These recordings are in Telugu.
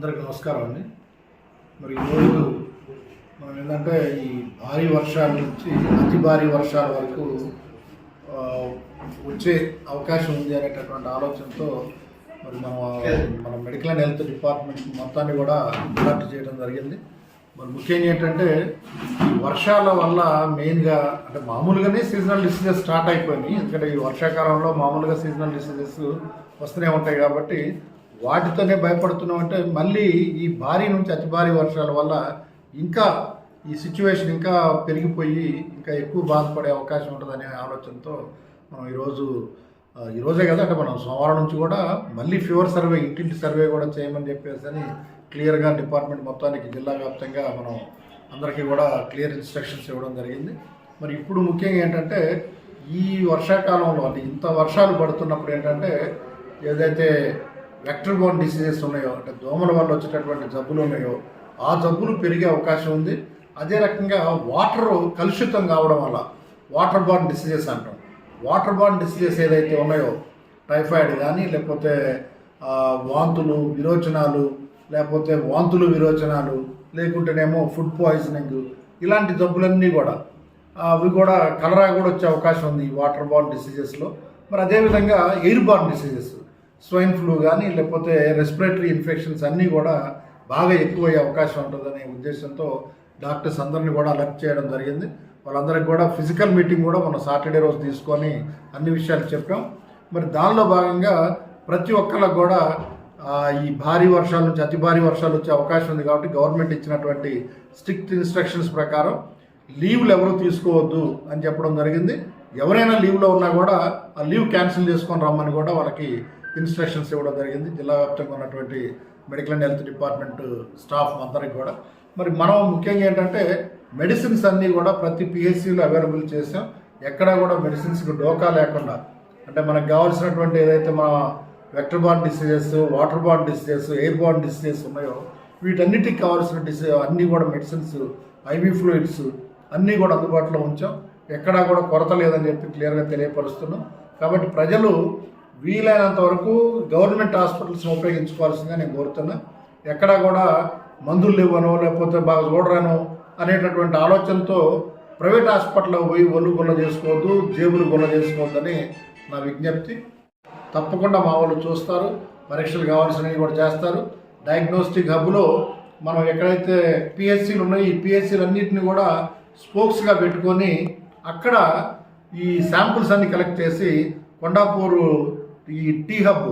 అందరికి నమస్కారం అండి. మరి ఈరోజు మనం ఏంటంటే ఈ భారీ వర్షాల నుంచి అతి భారీ వర్షాల వరకు వచ్చే అవకాశం ఉంది అనేటటువంటి ఆలోచనతో మరి మనం మన మెడికల్ అండ్ హెల్త్ డిపార్ట్మెంట్ మొత్తాన్ని కూడా అలర్ట్ చేయడం జరిగింది. మరి ముఖ్యంగా ఏంటంటే ఈ వర్షాల వల్ల మెయిన్గా అంటే మామూలుగానే సీజనల్ డిసీజెస్ స్టార్ట్ అయిపోయినాయి. ఎందుకంటే ఈ వర్షాకాలంలో మామూలుగా సీజనల్ డిసీజెస్ వస్తూనే ఉంటాయి కాబట్టి వాటితోనే భయపడుతున్నాం అంటే మళ్ళీ ఈ భారీ నుంచి అతి భారీ వర్షాల వల్ల ఇంకా ఈ సిచ్యువేషన్ ఇంకా పెరిగిపోయి ఇంకా ఎక్కువ బాధపడే అవకాశం ఉంటుందనే ఆలోచనతో మనం ఈరోజు ఈరోజే కదా అంటే మనం సోమవారం నుంచి కూడా మళ్ళీ ఫీవర్ సర్వే ఇంటింటి సర్వే కూడా చేయమని చెప్పేసి అని క్లియర్గా డిపార్ట్మెంట్ మొత్తానికి జిల్లా వ్యాప్తంగా మనం అందరికీ కూడా క్లియర్ ఇన్స్ట్రక్షన్స్ ఇవ్వడం జరిగింది. మరి ఇప్పుడు ముఖ్యంగా ఏంటంటే ఈ వర్షాకాలంలో అంటే ఇంత వర్షాలు పడుతున్నప్పుడు ఏంటంటే ఏదైతే వెక్టర్ బోన్ డిసీజెస్ ఉన్నాయో అంటే దోమల వల్ల వచ్చేటటువంటి జబ్బులు ఉన్నాయో ఆ జబ్బులు పెరిగే అవకాశం ఉంది. అదే రకంగా వాటర్ కలుషితం కావడం వల్ల వాటర్ బాన్ డిసీజెస్ అంటాం. వాటర్ బాన్ డిసీజెస్ ఏదైతే ఉన్నాయో టైఫాయిడ్ కానీ లేకపోతే వాంతులు విరోచనాలు లేకపోతే వాంతులు విరోచనాలు లేకుంటేనేమో ఫుడ్ పాయిజనింగ్ ఇలాంటి జబ్బులన్నీ కూడా అవి కూడా కలరా కూడా వచ్చే అవకాశం ఉంది ఈ వాటర్ బాన్ డిసీజెస్లో మరి అదేవిధంగా air borne diseases swine flu కానీ లేకపోతే రెస్పిరేటరీ ఇన్ఫెక్షన్స్ అన్నీ కూడా బాగా ఎక్కువయ్యే అవకాశం ఉంటుందనే ఉద్దేశంతో డాక్టర్స్ అందరిని కూడా అలర్ట్ చేయడం జరిగింది. వాళ్ళందరికీ కూడా ఫిజికల్ మీటింగ్ కూడా మనం సాటర్డే రోజు తీసుకొని అన్ని విషయాలు చెప్పాం. మరి దానిలో భాగంగా ప్రతి ఒక్కళ్ళకు కూడా ఈ భారీ వర్షాల నుంచి అతి భారీ వర్షాలు వచ్చే అవకాశం ఉంది కాబట్టి గవర్నమెంట్ ఇచ్చినటువంటి స్ట్రిక్ట్ ఇన్స్ట్రక్షన్స్ ప్రకారం లీవ్లు ఎవరు తీసుకోవద్దు అని చెప్పడం జరిగింది. ఎవరైనా లీవ్లో ఉన్నా కూడా ఆ లీవ్ క్యాన్సిల్ చేసుకొని రమ్మని కూడా వాళ్ళకి ఇన్స్ట్రక్షన్స్ ఇవ్వడం జరిగింది. జిల్లా వ్యాప్తంగా ఉన్నటువంటి medical and health department staff అందరికి కూడా. మరి మనం ముఖ్యంగా ఏంటంటే మెడిసిన్స్ అన్నీ కూడా ప్రతి పిహెచ్సిలో అవైలబుల్ చేసాం ఎక్కడా కూడా మెడిసిన్స్కి డోకా లేకుండా. అంటే మనకు కావాల్సినటువంటి ఏదైతే మన vector borne diseases water borne diseases air borne diseases ఉన్నాయో వీటన్నిటికి కావాల్సిన డిసీజ్ అన్నీ కూడా మెడిసిన్స్ ఐవీ ఫ్లూయిడ్స్ అన్నీ కూడా అందుబాటులో ఉంచాం. ఎక్కడా కూడా కొరత లేదని చెప్పి క్లియర్గా తెలియపరుస్తున్నాం. కాబట్టి ప్రజలు వీలైనంత వరకు గవర్నమెంట్ హాస్పిటల్స్ని ఉపయోగించుకోవాల్సిందిగా నేను కోరుతున్నా. ఎక్కడా కూడా మందులు ఇవ్వను లేకపోతే బాగా చూడరాను అనేటటువంటి ఆలోచనతో ప్రైవేట్ హాస్పిటల్లో పోయి ఒళ్ళు గుల్ల చేసుకోవద్దు జేబులు గుల్ల చేసుకోవద్దని నా విజ్ఞప్తి. తప్పకుండా మా వాళ్ళు చూస్తారు పరీక్షలు కావాల్సినవి కూడా చేస్తారు. డయాగ్నోస్టిక్ హబ్లో మనం ఎక్కడైతే పిహెచ్సీలు ఉన్నాయో ఈ పిహెచ్సీలు అన్నింటిని కూడా స్పోక్స్గా పెట్టుకొని అక్కడ ఈ శాంపుల్స్ అన్ని కలెక్ట్ చేసి కొండాపూరు ఈ టీ హబ్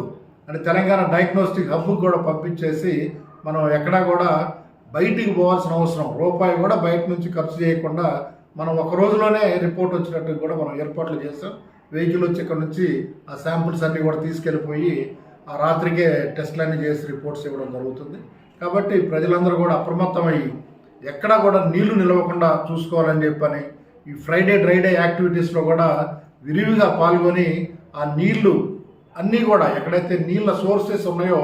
అంటే తెలంగాణ డయాగ్నోస్టిక్ హబ్ కూడా పంపించేసి మనం ఎక్కడా కూడా బయటికి పోవాల్సిన అవసరం. రూపాయి కూడా బయట నుంచి ఖర్చు చేయకుండా మనం ఒక రోజులోనే రిపోర్ట్ వచ్చినట్టు కూడా మనం ఏర్పాట్లు చేస్తాం వెహికల్ వచ్చి ఇక్కడ నుంచి ఆ శాంపుల్స్ అన్నీ కూడా తీసుకెళ్ళిపోయి ఆ రాత్రికే టెస్ట్లన్నీ చేసి రిపోర్ట్స్ ఇవ్వడం జరుగుతుంది. కాబట్టి ప్రజలందరూ కూడా అప్రమత్తమయ్యి ఎక్కడా కూడా నీళ్ళు నిలవకుండా చూసుకోవాలని చెప్పని ఈ ఫ్రైడే డ్రైడే యాక్టివిటీస్లో కూడా విరివిగా పాల్గొని ఆ నీళ్ళు అన్నీ కూడా ఎక్కడైతే నీళ్ళ సోర్సెస్ ఉన్నాయో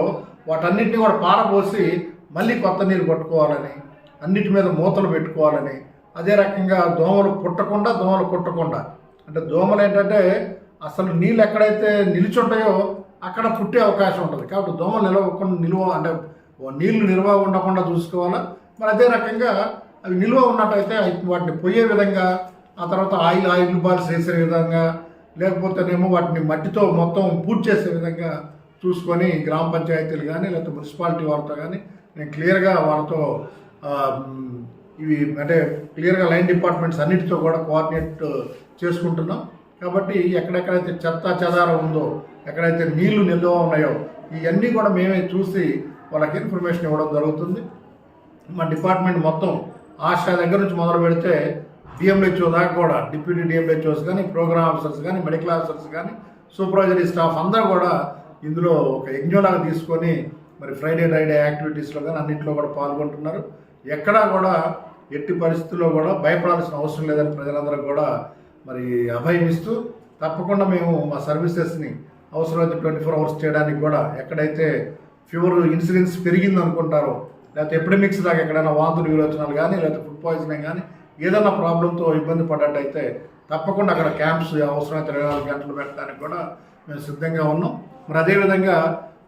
వాటన్నిటిని కూడా పారబోసి మళ్ళీ కొత్త నీరు పట్టుకోవాలని అన్నిటి మీద మూతలు పెట్టుకోవాలని అదే రకంగా దోమలు పుట్టకుండా దోమలు కుట్టకుండా. అంటే దోమలు ఏంటంటే అసలు నీళ్ళు ఎక్కడైతే నిలిచుంటాయో అక్కడ పుట్టే అవకాశం ఉంటుంది. కాబట్టి దోమలు నిలవకుండా నిల్వ అంటే నీళ్ళు నిల్వ ఉండకుండా చూసుకోవాలా? మరి అదే రకంగా అవి నిల్వ ఉన్నట్టయితే వాటిని పోయే విధంగా ఆ తర్వాత ఆయిల్ ఆయిల్ బాల్స్ వేసే విధంగా లేకపోతేనేమో వాటిని మట్టితో మొత్తం పూర్తి చేసే విధంగా చూసుకొని గ్రామ పంచాయతీలు కానీ లేకపోతే మున్సిపాలిటీ వారితో కానీ నేను క్లియర్గా వాళ్ళతో ఇవి అంటే క్లియర్గా లైన్ డిపార్ట్మెంట్స్ అన్నిటితో కూడా కోఆర్డినేట్ చేసుకుంటున్నాం. కాబట్టి ఎక్కడెక్కడైతే చెత్త చెదారం ఉందో ఎక్కడైతే నీళ్ళు నిల్వ ఉన్నాయో ఇవన్నీ కూడా మేమే చూసి వాళ్ళకి ఇన్ఫర్మేషన్ ఇవ్వడం జరుగుతుంది. మా డిపార్ట్మెంట్ మొత్తం ఆశా దగ్గర నుంచి మొదలు పెడితే డిఎంహెచ్ఓ దాకా కూడా డిప్యూటీ డిఎంహెచ్ఓస్ కానీ ప్రోగ్రామ్ ఆఫీసర్స్ కానీ మెడికల్ ఆఫీసర్స్ కానీ సూపర్వైజరీ స్టాఫ్ అంతా కూడా ఇందులో ఒక యజ్ఞలాగా తీసుకొని మరి ఫ్రైడే రైడే యాక్టివిటీస్లో కానీ అన్నింటిలో కూడా పాల్గొంటున్నారు. ఎక్కడా కూడా ఎట్టి పరిస్థితుల్లో కూడా భయపడాల్సిన అవసరం లేదని ప్రజలందరూ కూడా మరి అభయం ఇస్తూ తప్పకుండా మేము మా సర్వీసెస్ని అవసరమైతే ట్వంటీ ఫోర్ అవర్స్ చేయడానికి కూడా ఎక్కడైతే ఫీవర్ ఇన్సిడెన్స్ పెరిగింది అనుకుంటారో లేకపోతే ఎపిడమిక్స్ దాకా ఎక్కడైనా వాంతులు విరోచనాలు కానీ లేకపోతే ఫుడ్ పాయిజనింగ్ కానీ ఏదైనా ప్రాబ్లంతో ఇబ్బంది పడ్డట్టయితే తప్పకుండా అక్కడ క్యాంప్స్ అవసరమైతే ఇరవై నాలుగు గంటలు పెట్టడానికి కూడా మేము సిద్ధంగా ఉన్నాం. మరి అదేవిధంగా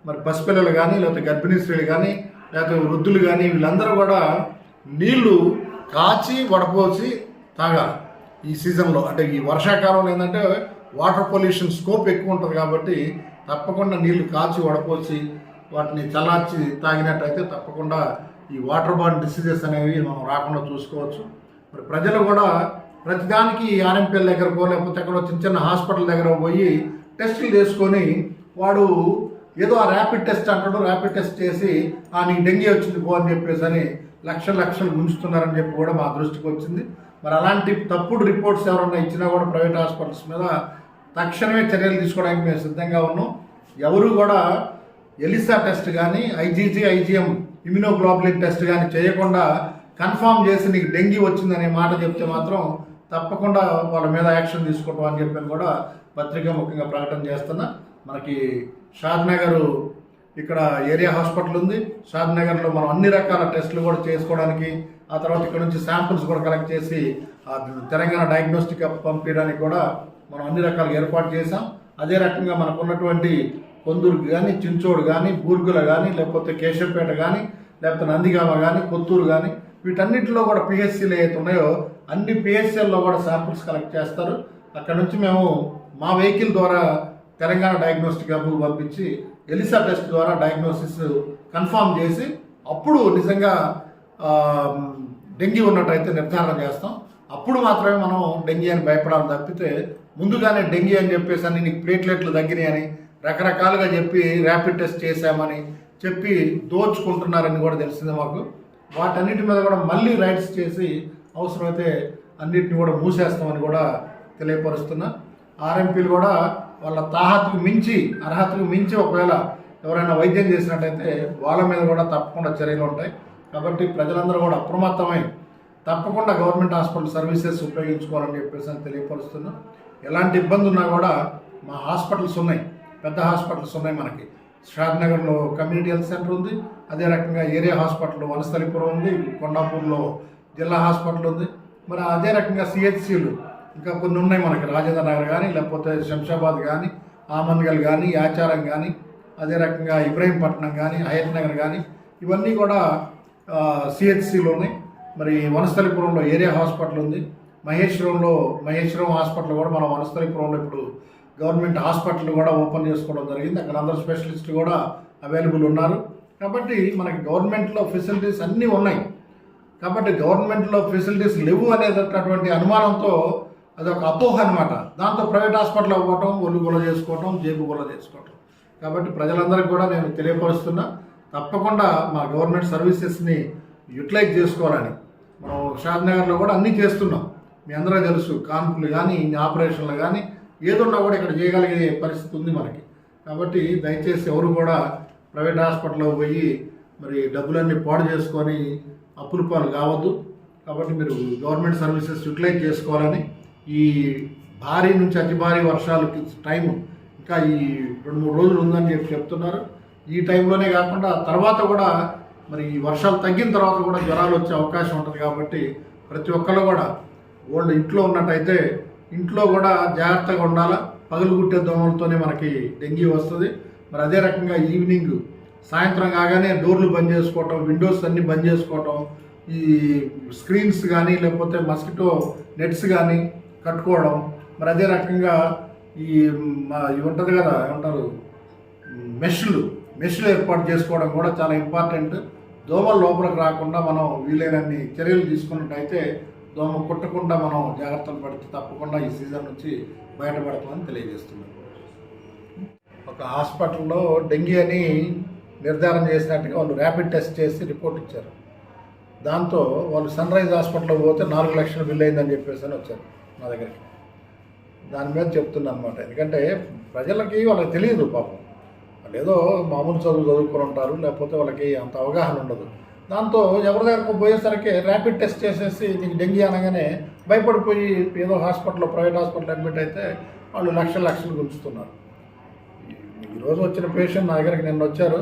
మరి పసిపిల్లలు కానీ లేకపోతే గర్భిణీ స్త్రీలు కానీ లేకపోతే వృద్ధులు కానీ వీళ్ళందరూ కూడా నీళ్ళు కాచి వడపోసి తాగాలి. ఈ సీజన్లో అంటే ఈ వర్షాకాలంలో ఏంటంటే వాటర్ పొల్యూషన్ స్కోప్ ఎక్కువ ఉంటుంది కాబట్టి తప్పకుండా నీళ్ళు కాచి వడపోసి వాటిని చల్లార్చి తాగినట్టయితే తప్పకుండా ఈ వాటర్ బార్న్ డిసీజెస్ అనేవి మనం రాకుండా చూసుకోవచ్చు. మరి ప్రజలు కూడా ప్రతిదానికి ఆర్ఎంపీఎల్ దగ్గరకో లేకపోతే ఎక్కడో చిన్న చిన్న హాస్పిటల్ దగ్గర పోయి టెస్టులు చేసుకొని వాడు ఏదో ఆ ర్యాపిడ్ టెస్ట్ అంటాడు ర్యాపిడ్ టెస్ట్ చేసి ఆ నీకు డెంగ్యూ వచ్చింది పో అని చెప్పేసి అని లక్ష లక్షలు ముంచుతున్నారని చెప్పి కూడా మా దృష్టికి వచ్చింది. మరి అలాంటి తప్పుడు రిపోర్ట్స్ ఎవరన్నా ఇచ్చినా కూడా ప్రైవేట్ హాస్పిటల్స్ మీద తక్షణమే చర్యలు తీసుకోవడానికి మేము సిద్ధంగా ఉన్నాం. ఎవరు కూడా ఎలిసా టెస్ట్ కానీ ఐజీజీ ఐజీఎం ఇమ్యునోగ్లోబులిన్ టెస్ట్ కానీ చేయకుండా కన్ఫామ్ చేసి నీకు డెంగీ వచ్చిందనే మాట చెప్తే మాత్రం తప్పకుండా వాళ్ళ మీద యాక్షన్ తీసుకోవటం అని చెప్పి కూడా పత్రిక ముఖ్యంగా ప్రకటన చేస్తున్నా. మనకి షాద్నగర్ ఇక్కడ ఏరియా హాస్పిటల్ ఉంది. షాద్ నగర్లో మనం అన్ని రకాల టెస్టులు కూడా చేసుకోవడానికి ఆ తర్వాత ఇక్కడ నుంచి శాంపిల్స్ కూడా కలెక్ట్ చేసి తెలంగాణ డయాగ్నోస్టిక్ పంపించడానికి కూడా మనం అన్ని రకాలుగా ఏర్పాటు చేసాం అదే రకంగా మనకు ఉన్నటువంటి కొందూరు కానీ చించోడు కానీ బూర్గుల కానీ లేకపోతే కేశవపేట కానీ లేకపోతే నందిగామ కానీ కొత్తూరు కానీ వీటన్నిటిలో కూడా పిహెచ్సీలు ఏవైతే ఉన్నాయో అన్ని పిహెచ్సీల్లో కూడా శాంపిల్స్ కలెక్ట్ చేస్తారు. అక్కడ నుంచి మేము మా వెహికల్ ద్వారా తెలంగాణ డయాగ్నోస్టిక్ హబ్కు పంపించి ఎలిసా టెస్ట్ ద్వారా డయాగ్నోసిస్ కన్ఫామ్ చేసి అప్పుడు నిజంగా డెంగ్యూ డెంగీ ఉన్నట్టయితే నిర్ధారణ చేస్తాం. అప్పుడు మాత్రమే మనం డెంగీ అని భయపడాలి తప్పితే ముందుగానే డెంగీ అని చెప్పేసి అని నీకు ప్లేట్లెట్లు తగ్గినాయని అని రకరకాలుగా చెప్పి ర్యాపిడ్ టెస్ట్ చేశామని చెప్పి దోచుకుంటున్నారని కూడా తెలిసింది మాకు. వాటన్నిటి మీద కూడా మళ్ళీ రైట్స్ చేసి అవసరమైతే అన్నిటిని కూడా మూసేస్తామని కూడా తెలియపరుస్తున్నా. ఆర్ఎంపీలు కూడా వాళ్ళ తాహతకు మించి అర్హతకు మించి ఒకవేళ ఎవరైనా వైద్యం చేసినట్టయితే వాళ్ళ మీద కూడా తప్పకుండా చర్యలు ఉంటాయి. కాబట్టి ప్రజలందరూ కూడా అప్రమత్తమై తప్పకుండా గవర్నమెంట్ హాస్పిటల్ సర్వీసెస్ ఉపయోగించుకోవాలని చెప్పేసి అని తెలియపరుస్తున్నా. ఎలాంటి ఇబ్బంది ఉన్నా కూడా మా హాస్పిటల్స్ ఉన్నాయి పెద్ద హాస్పిటల్స్ ఉన్నాయి మనకి. షాద్నగర్లో కమ్యూనిటీ హెల్త్ సెంటర్ ఉంది. అదే రకంగా ఏరియా హాస్పిటల్ వనస్థలిపురం ఉంది. కొండాపూర్లో జిల్లా హాస్పిటల్ ఉంది. మరి అదే రకంగా సిహెచ్సిలు ఇంకా కొన్ని ఉన్నాయి మనకి. రాజేంద్ర నగర్ కానీ లేకపోతే శంషాబాద్ కానీ ఆమన్గల్ కానీ ఆచారం కానీ అదే రకంగా ఇబ్రహీంపట్నం కానీ హయత్ నగర్ కానీ ఇవన్నీ కూడా సిహెచ్సిలో ఉన్నాయి మరి వనస్థలిపురంలో ఏరియా హాస్పిటల్ ఉంది. మహేశ్వరంలో మహేశ్వరం హాస్పిటల్ కూడా మనం వనస్థలిపురంలో ఇప్పుడు గవర్నమెంట్ హాస్పిటల్ కూడా ఓపెన్ చేసుకోవడం జరిగింది. అక్కడ అందరు స్పెషలిస్టులు కూడా అవైలబుల్ ఉన్నారు. కాబట్టి మనకి గవర్నమెంట్లో ఫెసిలిటీస్ అన్నీ ఉన్నాయి. కాబట్టి గవర్నమెంట్లో ఫెసిలిటీస్ లేవు అనేటటువంటి అనుమానంతో అదొక అపోహ అనమాట దాంతో ప్రైవేట్ హాస్పిటల్ అవ్వటం ఒళ్ళు గొల చేసుకోవటం జేబు గొల చేసుకోవటం. కాబట్టి ప్రజలందరికీ కూడా నేను తెలియపరుస్తున్నా తప్పకుండా మా గవర్నమెంట్ సర్వీసెస్ని యూటిలైజ్ చేసుకోవాలని. మనం షాద్నగర్లో కూడా అన్నీ చేస్తున్నాం. మీ అందరూ తెలుసు కాన్పులు కానీ ఆపరేషన్లు కానీ ఏదున్నా కూడా ఇక్కడ చేయగలిగే పరిస్థితి ఉంది మనకి. కాబట్టి దయచేసి ఎవరు కూడా ప్రైవేట్ హాస్పిటల్లో పోయి మరి డబ్బులన్నీ పాడు చేసుకొని అప్పుల పాలు కావద్దు. కాబట్టి మీరు గవర్నమెంట్ సర్వీసెస్ యూటిలైజ్ చేసుకోవాలని ఈ భారీ నుంచి అతి భారీ వర్షాలకి టైం ఇంకా ఈ రెండు మూడు రోజులు ఉందని చెప్పి చెప్తున్నారు. ఈ టైంలోనే కాకుండా తర్వాత కూడా మరి ఈ వర్షాలు తగ్గిన తర్వాత కూడా జ్వరాలు వచ్చే అవకాశం ఉంటుంది కాబట్టి ప్రతి ఒక్కళ్ళు కూడా వాళ్ళు ఇంట్లో ఉన్నట్టయితే ఇంట్లో కూడా జాగ్రత్తగా ఉండాలా? పగలుగుట్టే దోమలతోనే మనకి డెంగీ వస్తుంది. మరి అదే రకంగా ఈవినింగ్ సాయంత్రం కాగానే డోర్లు బంద్ చేసుకోవటం విండోస్ అన్నీ బంద్ చేసుకోవటం ఈ స్క్రీన్స్ కానీ లేకపోతే మస్కిటో నెట్స్ కానీ కట్టుకోవడం మరి అదే రకంగా ఈ మా ఇవి ఉంటుంది కదా ఏమంటారు? మెష్లు మెష్లు ఏర్పాటు చేసుకోవడం కూడా చాలా ఇంపార్టెంట్. దోమలు లోపలికి రాకుండా మనం వీలైనన్ని చర్యలు తీసుకున్నట్టయితే దోమ కుట్టకుండా మనం జాగ్రత్తలు పడితే తప్పకుండా ఈ సీజన్ నుంచి బయటపడతామని తెలియజేస్తున్నాం. ఒక హాస్పిటల్లో డెంగీ అని నిర్ధారణ చేసినట్టుగా వాళ్ళు ర్యాపిడ్ టెస్ట్ చేసి రిపోర్ట్ ఇచ్చారు. దాంతో వాళ్ళు సన్ రైజ్ హాస్పిటల్కి పోతే నాలుగు లక్షలు బిల్ అయిందని చెప్పేసి అని వచ్చారు నా దగ్గరికి. దాని మీద చెప్తున్నాను అనమాట ఎందుకంటే ప్రజలకి వాళ్ళకి తెలియదు పాపం. వాళ్ళు ఏదో మామూలు చదువు చదువుకొని ఉంటారు లేకపోతే వాళ్ళకి అంత అవగాహన ఉండదు. దాంతో ఎవరి దగ్గరకు పోయేసరికి ర్యాపిడ్ టెస్ట్ చేసేసి నీకు డెంగీ అనగానే భయపడిపోయి ఏదో హాస్పిటల్లో ప్రైవేట్ హాస్పిటల్ అడ్మిట్ అయితే వాళ్ళు లక్షల లక్షలు గుంచుతున్నారు ఈరోజు వచ్చిన పేషెంట్ నా దగ్గరికి నిన్న వచ్చారు.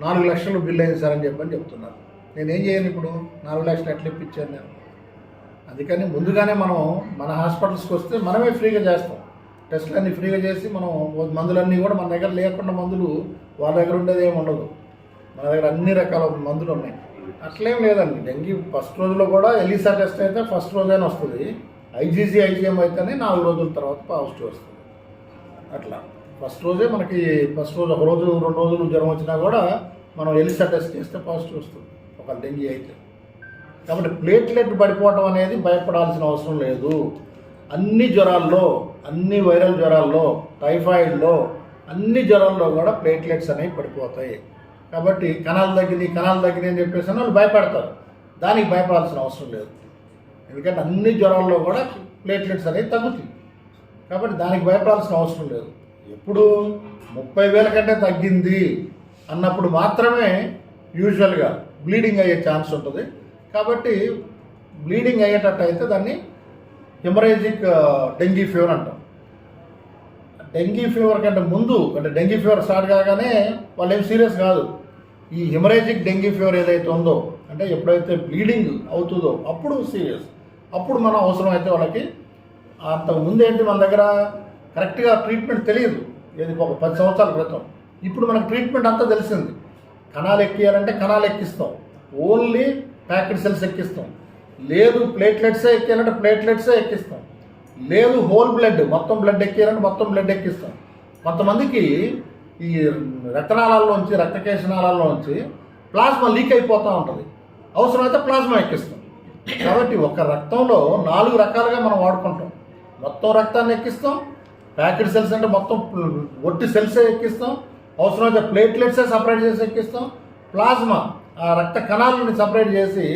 నాలుగు లక్షలు బిల్ అయింది సార్ అని చెప్పని చెప్తున్నారు. నేనేం చేయను ఇప్పుడు? నాలుగు లక్షలు ఎట్లా ఇప్పించాను నేను? అందుకని ముందుగానే మనం మన హాస్పిటల్స్కి వస్తే మనమే ఫ్రీగా చేస్తాం. టెస్ట్లు అన్నీ ఫ్రీగా చేసి మనం మందులన్నీ కూడా మన దగ్గర లేకుండా మందులు వాళ్ళ దగ్గర ఉండేది ఏమి ఉండదు. మన దగ్గర అన్ని రకాల మందులు ఉన్నాయి. అట్లేం లేదండి. డెంగీ ఫస్ట్ రోజులో కూడా ఎలిసా టెస్ట్ అయితే ఫస్ట్ రోజైనా వస్తుంది. ఐజీజీ ఐజీఎం అయితేనే నాలుగు రోజుల తర్వాత పాజిటివ్ వస్తుంది. అట్లా. ఫస్ట్ రోజే మనకి ఫస్ట్ రోజు ఒక రోజు రెండు రోజులు జ్వరం వచ్చినా కూడా మనం ఎలిసా టెస్ట్ చేస్తే పాజిటివ్ వస్తుంది. ఒక డెంగీ అయితే. కాబట్టి ప్లేట్లెట్ పడిపోవటం అనేది భయపడాల్సిన అవసరం లేదు. అన్ని జ్వరాల్లో అన్ని వైరల్ జ్వరాల్లో టైఫాయిడ్లో అన్ని జ్వరాల్లో కూడా ప్లేట్లెట్స్ అనేవి పడిపోతాయి. కాబట్టి కణాలు తగ్గినాయి కణాలు తగ్గినాయి అని చెప్పేసి వాళ్ళు భయపడతారు. దానికి భయపడాల్సిన అవసరం లేదు. ఎందుకంటే అన్ని జ్వరాల్లో కూడా ప్లేట్లెట్స్ అనేవి తగ్గుతాయి. కాబట్టి దానికి భయపడాల్సిన అవసరం లేదు. ఎప్పుడు ముప్పై వేల కంటే తగ్గింది అన్నప్పుడు మాత్రమే యూజువల్గా బ్లీడింగ్ అయ్యే ఛాన్స్ ఉంటుంది. కాబట్టి బ్లీడింగ్ అయ్యేటట్టు అయితే దాన్ని హెమరేజిక్ డెంగీ ఫీవర్ అంటాం. డెంగీ ఫీవర్ కంటే ముందు అంటే డెంగీ ఫీవర్ స్టార్ట్ కాగానే వాళ్ళు ఏం సీరియస్ కాదు. ఈ హెమరేజిక్ డెంగీ ఫీవర్ ఏదైతే ఉందో అంటే ఎప్పుడైతే బ్లీడింగ్ అవుతుందో అప్పుడు సీరియస్ అప్పుడు మనం అవసరం అయితే వాళ్ళకి అంతకు ముందు ఏంటి మన దగ్గర? కరెక్ట్గా ట్రీట్మెంట్ తెలియదు. ఏది ఒక పది సంవత్సరాల క్రితం. ఇప్పుడు మనకు ట్రీట్మెంట్ అంతా తెలిసింది. కణాలు ఎక్కియాలంటే కణాలు ఎక్కిస్తాం. ఓన్లీ ప్యాకెట్ సెల్స్ ఎక్కిస్తాం. లేదు ప్లేట్లెట్సే ఎక్కియాలంటే ప్లేట్లెట్సే ఎక్కిస్తాం. లేదు హోల్ బ్లడ్ మొత్తం బ్లడ్ ఎక్కియాలంటే మొత్తం బ్లడ్ ఎక్కిస్తాం. కొంతమందికి ఈ రక్తనాళాల్లోంచి రక్తకేశనాళాల్లోంచి ప్లాస్మా లీక్ అయిపోతూ ఉంటుంది. అవసరమైతే ప్లాస్మా ఎక్కిస్తాం. కాబట్టి ఒక రక్తంలో నాలుగు రకాలుగా మనం వాడుకుంటాం. మొత్తం రక్తాన్ని ఎక్కిస్తాం ప్యాకెట్ సెల్స్ అంటే మొత్తం ఒట్టి సెల్సే ఎక్కిస్తాం అవసరమైతే ప్లేట్లెట్సే సపరేట్ చేసి ఎక్కిస్తాం ప్లాస్మా ఆ రక్త కణాలని సపరేట్ చేసి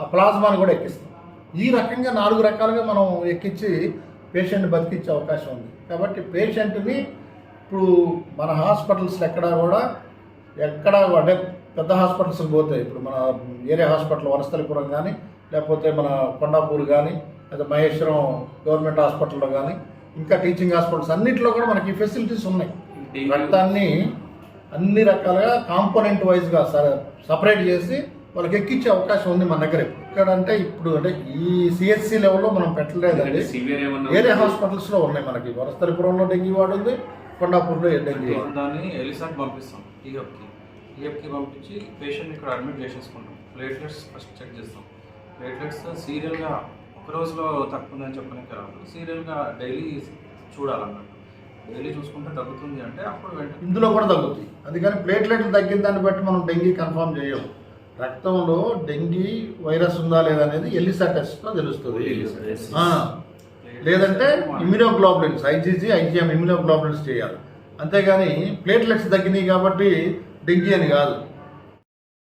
ఆ ప్లాస్మాని కూడా ఎక్కిస్తాం. ఈ రకంగా నాలుగు రకాలుగా మనం ఎక్కించి పేషెంట్ బతికించే అవకాశం ఉంది. కాబట్టి పేషెంట్ని ఇప్పుడు మన హాస్పిటల్స్లో ఎక్కడా కూడా ఎక్కడ అంటే పెద్ద హాస్పిటల్స్ పోతాయి. ఇప్పుడు మన ఏరియా హాస్పిటల్ వనస్థలిపురం కానీ లేకపోతే మన కొండాపూర్ కానీ లేదా మహేశ్వరం గవర్నమెంట్ హాస్పిటల్లో కానీ ఇంకా టీచింగ్ హాస్పిటల్స్ అన్నింటిలో కూడా మనకి ఫెసిలిటీస్ ఉన్నాయి. రక్తాన్ని అన్ని రకాలుగా కాంపోనెంట్ వైజ్గా సపరేట్ చేసి వాళ్ళకి ఎక్కించే అవకాశం ఉంది మన దగ్గర ఇక్కడ అంటే ఇప్పుడు అంటే ఈ సిహెచ్సి లెవెల్లో మనం పెట్టలేదండి. వేరే హాస్పిటల్స్లో ఉన్నాయి మనకి. వనస్థలిపురంలో డెంగీ వార్డు ఉంది కొండాపూర్లో డెంగీ వార్డు. దాన్ని ఎలిసాకి పంపిస్తాం ఈఎఫ్కి. ఈఎఫ్కి పంపించి పేషెంట్ ఇక్కడ అడ్మిట్ చేసేసుకుంటాం. ప్లేట్లెట్స్ ఫస్ట్ చెక్ చేస్తాం. ప్లేట్లెట్స్ సీరియల్గా ఒక రోజులో తగ్గుతుందని చెప్పడానికి రాదు సీరియల్గా డైలీ చూడాలన్నట్టు డైలీ చూసుకుంటే తగ్గుతుంది అంటే అప్పుడు ఇందులో కూడా తగ్గుతాయి అందుకని ప్లేట్లెట్లు తగ్గిన దాన్ని బట్టి మనం డెంగీ కన్ఫర్మ్ చేయం రక్తంలో డెంగీ వైరస్ ఉందా లేదా అనేది ఎలిసా టెస్ట్తో తెలుస్తుంది. లేదంటే ఇమ్యూనోగ్లోబులిన్స్ ఐజీజీ ఐజీఎం ఇమ్యూనోగ్లోబులిన్స్ చేయాలి. అంతేగాని ప్లేట్లెట్స్ తగ్గినాయి కాబట్టి డెంగీ అని కాదు.